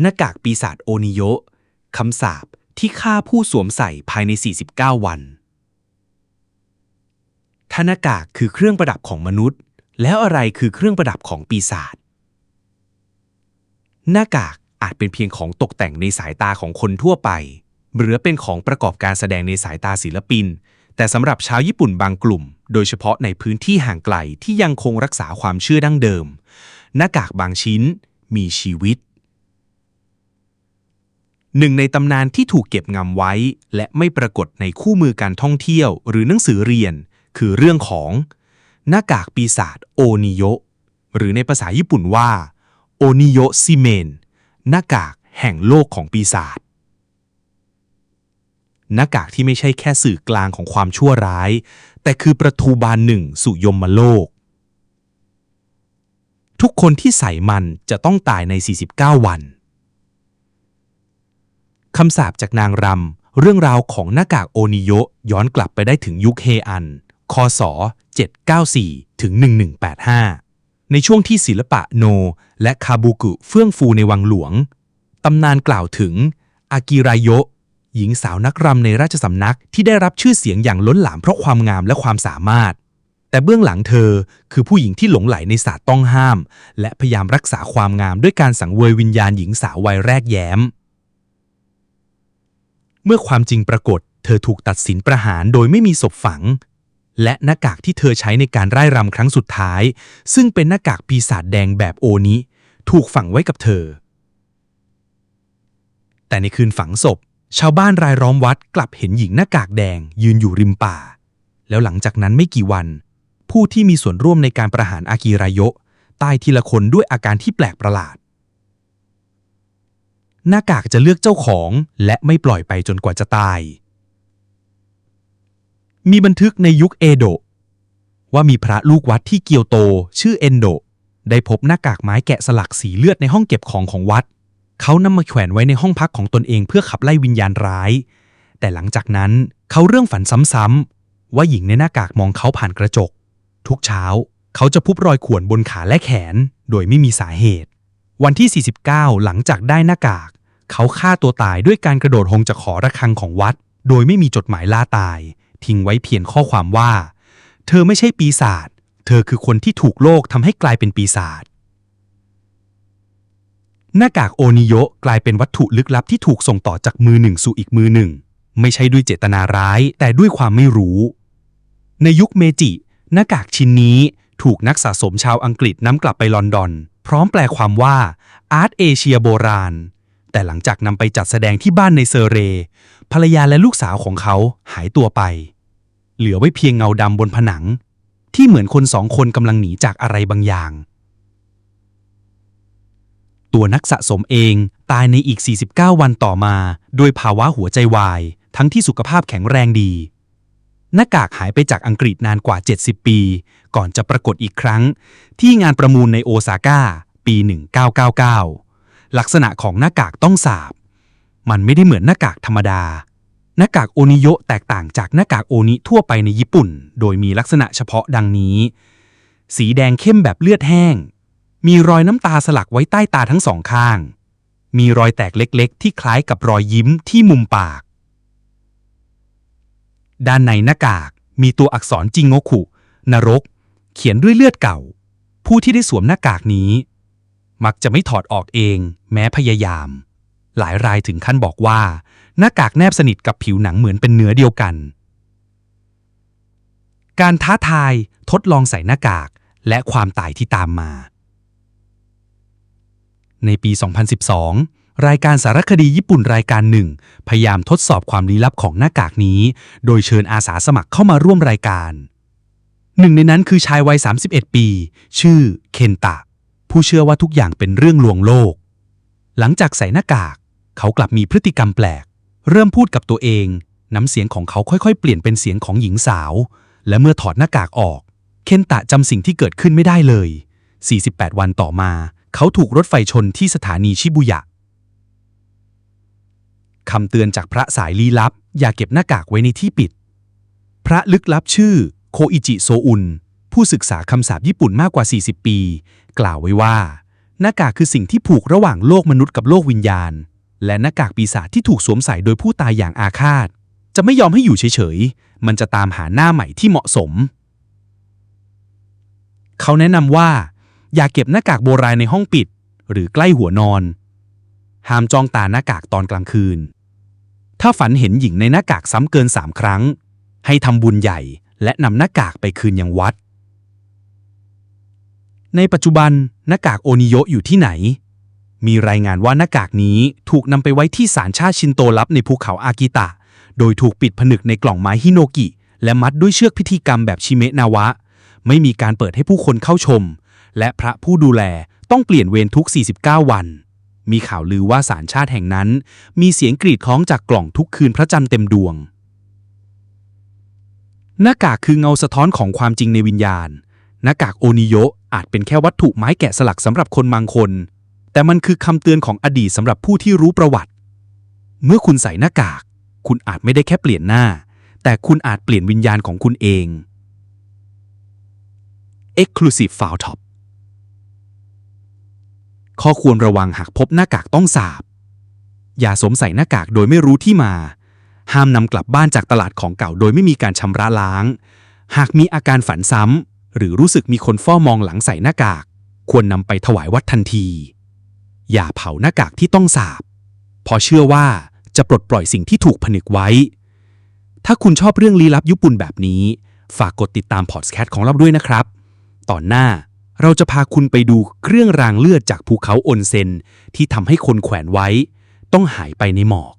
หน้ากากปีศาจโอนิโยะคำสาปที่ฆ่าผู้สวมใส่ภายใน 49 วันถ้าหน้ากากคือเครื่องประดับของมนุษย์ แล้วอะไรคือเครื่องประดับของปีศาจ หน้ากากอาจเป็นเพียงของตกแต่งในสายตาของคนทั่วไป หรือเป็นของประกอบการแสดงในสายตาศิลปิน แต่สำหรับชาวญี่ปุ่นบางกลุ่ม โดยเฉพาะในพื้นที่ห่างไกลที่ยังคงรักษาความเชื่อดั้งเดิม หน้ากากบางชิ้นมีชีวิต หนึ่งในตำนานที่ถูกเก็บงำไว้ และไม่ปรากฏในคู่มือการท่องเที่ยวหรือหนังสือเรียน คือเรื่องของ หน้ากากปีศาจโอนิโยหรือในภาษาญี่ปุ่นว่าโอนิโยซิเมน หน้ากากแห่งโลกของปีศาจหน้ากากที่ไม่ใช่แค่สื่อกลางของความชั่วร้าย แต่คือประตูบานหนึ่งสู่ยมโลก ทุกคนที่ใส่มันจะต้องตายใน 49 วัน คำสาปจากนางรำ เรื่องราวของหน้ากากโอนิโยย้อนกลับไปได้ถึงยุคเฮอัน คศ 794 ถึง 1185 ในช่วงที่ศิลปะโน และคาบุกุเฟื่องฟูในวังหลวง ตำนานกล่าวถึง อากิรายโยหญิงสาวนักรำในราชสำนักที่ได้รับชื่อเสียงอย่างล้นหลามเพราะความงามและความสามารถ แต่เบื้องหลังเธอคือผู้หญิงที่หลงไหลในศาสตร์ต้องห้าม และพยายามรักษาความงามด้วยการสังเวยวิญญาณหญิงสาววัยแรกแย้ม เมื่อความจริงปรากฏ เธอถูกตัดสินประหารโดยไม่มีศพฝัง และหน้ากากที่เธอใช้ในการร่ายรำครั้งสุดท้าย ซึ่งเป็นหน้ากากปีศาจแดงแบบโอนิถูกฝังไว้กับเธอ แต่ในคืนฝังศพ ชาวบ้านรายล้อมวัดกลับเห็นหญิงหน้ากากแดงยืนอยู่ริมป่า แล้วหลังจากนั้นไม่กี่วัน ผู้ที่มีส่วนร่วมในการประหารอากิรายโยตายทีละคนด้วยอาการที่แปลกประหลาด หน้ากากจะเลือกเจ้าของและไม่ปล่อยไปจนกว่าจะตาย มีบันทึกในยุคเอโดะว่ามีพระลูกวัดที่เกียวโต ชื่อเอนโดะได้พบหน้ากากไม้แกะสลักสีเลือดในห้องเก็บของของวัด เขานำมาแขวนไว้ในห้องพักของตนเองเพื่อขับไล่วิญญาณร้าย แต่หลังจากนั้นเขาเรื่องฝันซ้ำๆว่าหญิงในหน้ากากมองเขาผ่านกระจก ทุกเช้า เขาจะพบรอยข่วนบนขาและแขน โดยไม่มีสาเหตุ วันที่ 49 หลังจากได้หน้ากาก เขาฆ่าตัวตายด้วยการกระโดดหงจากหอระฆังของวัด โดยไม่มีจดหมายล่าตาย ทิ้งไว้เพียงข้อความว่า เธอไม่ใช่ปีศาจเธอคือคนที่ถูกโลกทำให้กลายเป็นปีศาจหน้ากากโอนิโยกลายเป็นวัตถุลึกลับที่ถูกส่งต่อจากมือหนึ่งสู่อีกมือหนึ่ง ไม่ใช่ด้วยเจตนาร้าย แต่ด้วยความไม่รู้ ในยุคเมจิ หน้ากากชิ้นนี้ถูกนักสะสมชาวอังกฤษนำกลับไปลอนดอนพร้อมแปลความว่าอาร์ตเอเชียโบราณ แต่หลังจากนำไปจัดแสดงที่บ้านในเซเร ภรรยาและลูกสาวของเขาหายตัวไป เหลือไว้เพียงเงาดำบนผนัง ที่เหมือนคนสองคนกำลังหนีจากอะไรบางอย่าง ตัวนักสะสมเองตายในอีก 49 วันต่อมา ด้วยภาวะหัวใจวาย ทั้งที่สุขภาพแข็งแรงดี หน้ากากหายไปจากอังกฤษนานกว่า 70 ปี ก่อนจะปรากฏอีกครั้ง ที่งานประมูลในโอซาก้า ปี 1999 ลักษณะของหน้ากากต้องสาบ มันไม่ได้เหมือนหน้ากากธรรมดา หน้ากากโอนิโยแตกต่างจากหน้ากากโอนิทั่วไปในญี่ปุ่น โดยมีลักษณะเฉพาะดังนี้ สีแดงเข้มแบบเลือดแห้ง มีรอยน้ำตาสลักไว้ใต้ตาทั้งสองข้าง มีรอยแตกเล็ก ๆ ที่คล้ายกับรอยยิ้มที่มุมปาก ด้านในหน้ากากมีตัวอักษรจิงโงคุ นรก เขียนด้วยเลือดเก่า ผู้ที่ได้สวมหน้ากากนี้ มักจะไม่ถอดออกเอง แม้พยายาม หลายรายถึงขั้นบอกว่า หน้ากากแนบสนิทกับผิวหนังเหมือนเป็นเนื้อเดียวกัน การท้าทายทดลองใส่หน้ากากและความตายที่ตามมา ในปี 2012 รายการสารคดีญี่ปุ่นรายการหนึ่ง พยายามทดสอบความลี้ลับของหน้ากากนี้ โดยเชิญอาสาสมัครเข้ามาร่วมรายการ หนึ่งในนั้นคือชายวัย 31 ปี ชื่อเคนตะ ผู้เชื่อว่าทุกอย่างเป็นเรื่องลวงโลก หลังจากใส่หน้ากาก เขากลับมีพฤติกรรมแปลก เริ่มพูดกับตัวเอง น้ำเสียงของเขาค่อยๆ เปลี่ยนเป็นเสียงของหญิงสาว และเมื่อถอดหน้ากากออก เคนตะจำสิ่งที่เกิดขึ้นไม่ได้เลย 48 วันต่อมา เขาถูกรถไฟชนที่สถานีชิบุยะ คำเตือนจากพระสายลี้ลับ อย่าเก็บหน้ากากไว้ในที่ปิด พระลึกลับชื่อ โคอิจิโซอุน ผู้ศึกษาคำสาปญี่ปุ่นมากกว่า 40 ปี กล่าวไว้ว่า หน้ากากคือสิ่งที่ผูกระหว่างโลกมนุษย์กับโลกวิญญาณ และหน้ากากปีศาจที่ถูกสวมใส่โดยผู้ตายอย่างอาฆาต จะไม่ยอมให้อยู่เฉยๆ มันจะตามหาหน้าใหม่ที่เหมาะสม เขาแนะนำว่า อย่าเก็บหน้ากากโบราณในห้องปิด หรือใกล้หัวนอน ห้ามจ้องตาหน้ากากตอนกลางคืน ถ้าฝันเห็นหญิงในหน้ากากซ้ำเกินสามครั้ง ให้ทำบุญใหญ่และนำหน้ากากไปคืนยังวัด ในปัจจุบันหน้ากากโอนิโยะอยู่ที่ไหน มีรายงานว่าหน้ากากนี้ถูกนำไปไว้ที่ศาลชาติชินโตลับในภูเขาอากิตะ โดยถูกปิดผนึกในกล่องไม้ฮิโนกิ และมัดด้วยเชือกพิธีกรรมแบบชิเมะนาวะ ไม่มีการเปิดให้ผู้คนเข้าชม และพระผู้ดูแลต้องเปลี่ยนเวรทุก 49 วัน มีข่าวลือว่าศาลชาติแห่งนั้น มีเสียงกรีดค้องจากกล่องทุกคืนพระจันทร์เต็มดวง หน้ากากคือเงาสะท้อนของความจริงในวิญญาณ หน้ากากโอนิโยะอาจเป็นแค่วัตถุไม้แกะสลักสำหรับคนบางคน แต่มันคือคำเตือนของอดีตสำหรับผู้ที่รู้ประวัติ เมื่อคุณใส่หน้ากาก คุณอาจไม่ได้แค่เปลี่ยนหน้า แต่คุณอาจเปลี่ยนวิญญาณของคุณเอง Exclusive File Top ข้อควรระวังหากพบหน้ากากต้องสาบ อย่าสวมใส่หน้ากากโดยไม่รู้ที่มา ห้ามนำกลับบ้านจากตลาดของเก่าโดยไม่มีการชำระล้าง หากมีอาการฝันซ้ำ หรือรู้สึกมีคนเฝ้ามองหลังใส่หน้ากาก ควรนำไปถวายวัดทันที อย่าเผาหน้ากากที่ต้องสาบเพอเชื่อว่าจะปลดปล่อยสิ่งที่ถูกผนึกไว้ ถ้าคุณชอบเรื่องลี้ลับยุปุ่นแบบนี้ ฝากกดติดตามพอดแคสต์ของเราด้วยนะครับ ตอนหน้า เราจะพาคุณไปดูเครื่องรางเลือดจากภูเขาอนเซนที่ทำให้คนแขวนไว้ ต้องหายไปในหมอก